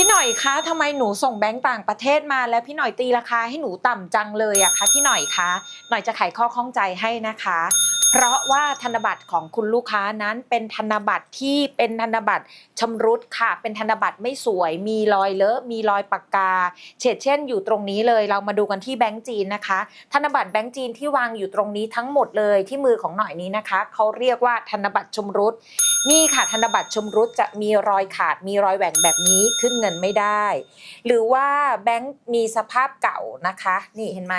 พี่หน่อยคะทำไมหนูส่งแบงก์ต่างประเทศมาแล้วพี่หน่อยตีราคาให้หนูต่ำจังเลยอะคะพี่หน่อยคะหน่อยจะไขข้อข้องใจให้นะคะ เพราะว่าธนบัตรของคุณลูกค้านั้นเป็นธนบัตรที่เป็นธนบัตรชำรุดค่ะ เป็นธนบัตรไม่สวย มีรอยเลอะ มีรอยปากกา เฉดเช่นอยู่ตรงนี้เลย เรามาดูกันที่แบงก์จีนนะคะ ธนบัตรแบงก์จีนที่วางอยู่ตรงนี้ทั้งหมดเลยที่มือของหน่อยนี้นะคะ เขาเรียกว่าธนบัตรชำรุด นี่ค่ะธนบัตรชำรุดจะมีรอยขาด มีรอยแหว่งแบบนี้ขึ้นเงินไม่ได้ หรือว่าแบงค์มีสภาพเก่านะคะ นี่เห็นไหม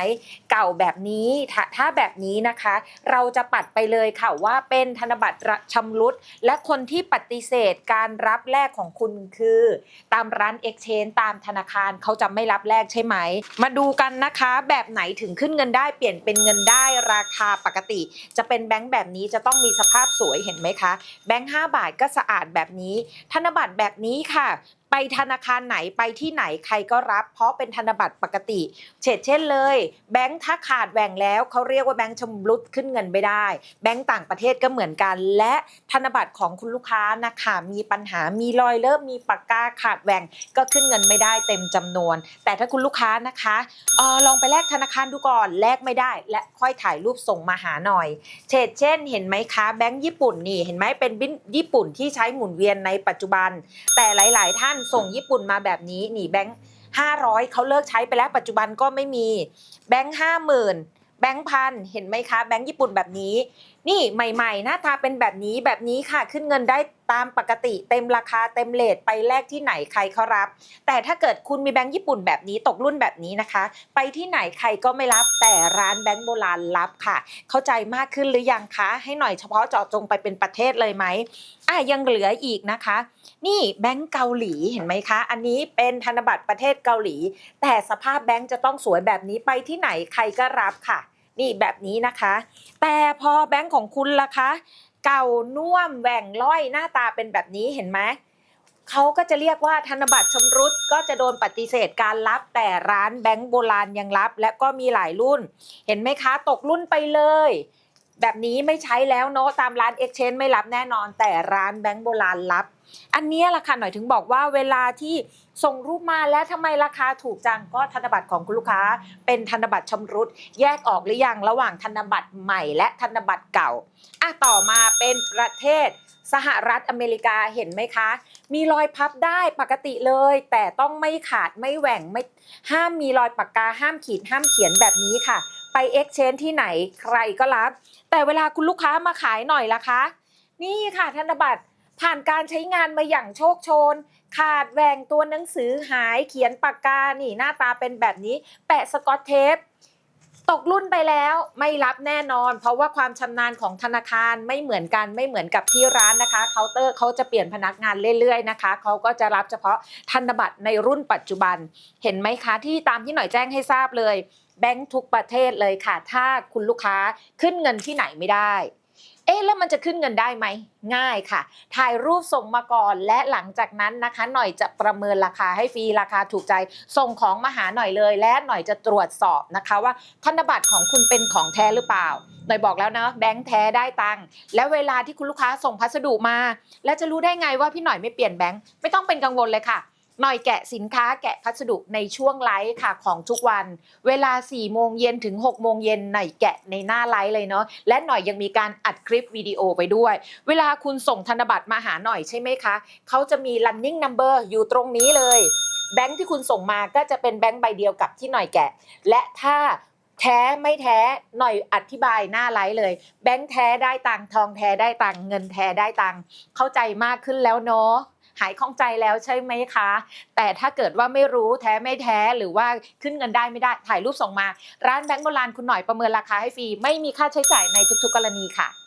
เก่าแบบนี้ ถ้าถ้าแบบนี้นะคะ เราจะปัดไปเลยค่ะว่าเป็นธนบัตรชำรุด และคนที่ปฏิเสธการรับแลกของคุณคือ ตามร้าน Exchange ตามธนาคารเขาจะไม่รับแลกใช่ไหม มาดูกันนะคะแบบไหนถึงขึ้นเงินได้เปลี่ยนเป็นเงินได้ราคาปกติ จะเป็นแบงค์แบบนี้จะต้องมีสภาพสวยเห็นไหมคะ แบงค์5บาทก็สะอาดแบบนี้ ธนบัตรแบบนี้ค่ะ ไปธนาคารไหนไปที่ไหนใครก็รับ เพราะเป็นธนบัตรปกติเช่นเช่นเลย แบงค์ถ้าขาดแหว่งแล้วเขาเรียกว่าแบงค์ชำรุดขึ้นเงินไม่ได้ แบงค์ต่างประเทศก็เหมือนกัน และธนบัตรของคุณลูกค้านะคะมีปัญหามีรอยเริ่มมีปากกาขาดแหว่งก็ขึ้นเงินไม่ได้เต็มจำนวน แต่ถ้าคุณลูกค้านะคะออลองไปแลกธนาคารดูก่อนแลกไม่ได้ และค่อยถ่ายรูปส่งมาหาหน่อยเช่นเช่น เห็นไหมคะแบงค์ญี่ปุ่นนี่เห็นไหมเป็นบินญี่ปุ่นที่ใช้หมุนเวียนในปัจจุบัน แต่หลาย ๆ ท่านส่งญี่ปุ่นมาแบบนี้หนีแบงค์ห้าร้อยเขาเลิกใช้ไปแล้วปัจจุบันก็ไม่มีแบงค์ห้าหมื่นแบงค์พันเห็นไหมคะ แบงค์ญี่ปุ่นแบบนี้ นี่ใหม่ๆหน้าตาเป็นแบบนี้แบบนี้ค่ะ ขึ้นเงินได้ตามปกติเต็มราคาเต็มเลทไปแลกที่ไหนใครเขารับ แต่ถ้าเกิดคุณมีแบงค์ญี่ปุ่นแบบนี้ตกรุ่นแบบนี้นะคะ ไปที่ไหนใครก็ไม่รับแต่ร้านแบงค์โบราณรับค่ะ เข้าใจมากขึ้นหรือยังคะ ให้หน่อยเฉพาะเจาะจงไปเป็นประเทศเลยไหมอะยังเหลืออีกนะคะ นี่แบงก์เกาหลีเห็นไหมคะ อันนี้เป็นธนบัตรประเทศเกาหลี แต่สภาพแบงก์จะต้องสวยแบบนี้ไปที่ไหนใครก็รับค่ะ นี่แบบนี้นะคะ แต่พอแบงค์ของคุณล่ะคะ เก่าน่วมแหว่งล้อยหน้าตาเป็นแบบนี้เห็นไหมเขาก็จะเรียกว่าธนบัตรชำรุดก็จะโดนปฏิเสธการรับ แต่ร้านแบงก์โบราณยังรับ และก็มีหลายรุ่น เห็นไหมคะ ตกรุ่นไปเลย แบบนี้ไม่ใช้แล้วเนาะตามร้าน Exchange ไม่รับแน่นอน แต่ร้านแบงก์โบราณรับ อันนี้แหละค่ะหน่อยถึงบอกว่าเวลาที่ส่งรูปมาแล้วทำไมราคาถูกจังก็ธนบัตรของคุณลูกค้า เป็นธนบัตรชำรุด แยกออกหรือยังระหว่างธนบัตรใหม่และธนบัตรเก่าอะต่อมาเป็นประเทศสหรัฐอเมริกาเห็นไหมคะ มีรอยพับได้ปกติเลย แต่ต้องไม่ขาดไม่แหว่งไม่ห้ามมีรอยปากกาห้ามขีดห้ามเขียนแบบนี้ค่ะ ไป Exchange ที่ไหนใครก็รับ แต่เวลาคุณลูกค้ามาขายหน่อยล่ะคะ นี่ค่ะธนบัตรผ่านการใช้งานมาอย่างโชคโชน ขาดแหว่งตัวหนังสือหายเขียนปากกานี่หน้าตาเป็นแบบนี้ แปะสกอตเทป ตกรุ่นไปแล้วไม่รับแน่นอน เพราะว่าความชำนาญของธนาคารไม่เหมือนกันไม่เหมือนกับที่ร้านนะคะเคาน์เตอร์เขาจะเปลี่ยนพนักงานเรื่อยๆนะคะเขาก็จะรับเฉพาะธนบัตรในรุ่นปัจจุบัน เห็นไหมคะที่ตามที่หน่อยแจ้งให้ทราบเลยแบงค์ทุกประเทศเลยค่ะ ถ้าคุณลูกค้าขึ้นเงินที่ไหนไม่ได้ เอ๊ะแล้วมันจะขึ้นเงินได้ไหม ง่ายค่ะ ถ่ายรูปส่งมาก่อนและหลังจากนั้นนะคะ หน่อยจะประเมินราคาให้ฟรีราคาถูกใจ ส่งของมาหาหน่อยเลย และหน่อยจะตรวจสอบนะคะว่าธนบัตรของคุณเป็นของแท้หรือเปล่าหน่อยบอกแล้วนะแบงค์แท้ได้ตังค์แล้วเวลาที่คุณลูกค้าส่งพัสดุมา แล้วจะรู้ได้ไงว่าพี่หน่อยไม่เปลี่ยนแบงค์ไม่ต้องเป็นกังวลเลยค่ะ หน่อยแกะสินค้าแกะพัสดุในช่วงไลฟ์ค่ะของทุกวัน เวลา4โมงเย็นถึง6โมงเย็นหน่อยแกะในหน้าไลฟ์เลยเนาะและหน่อยยังมีการอัดคลิปวิดีโอไปด้วย เวลาคุณส่งธนบัตรมาหาหน่อยใช่ไหมคะเขาจะมี running number อยู่ตรงนี้เลยแบงค์ที่คุณส่งมาก็จะเป็นแบงค์ใบเดียวกับที่หน่อยแกะ และถ้าแท้ไม่แท้หน่อยอธิบายหน้าไลฟ์เลย แบงค์แท้ได้ตังทองแท้ได้ตังเงินแท้ได้ตังเข้าใจมากขึ้นแล้วเนาะ หายข้องใจแล้วใช่ไหมคะ แต่ถ้าเกิดว่าไม่รู้แท้ไม่แท้หรือว่าขึ้นเงินได้ไม่ได้ถ่ายรูปส่งมา ร้านแบงก์โบราณคุณหน่อยประเมินราคาให้ฟรีไม่มีค่าใช้จ่ายในทุก ๆ กรณีค่ะ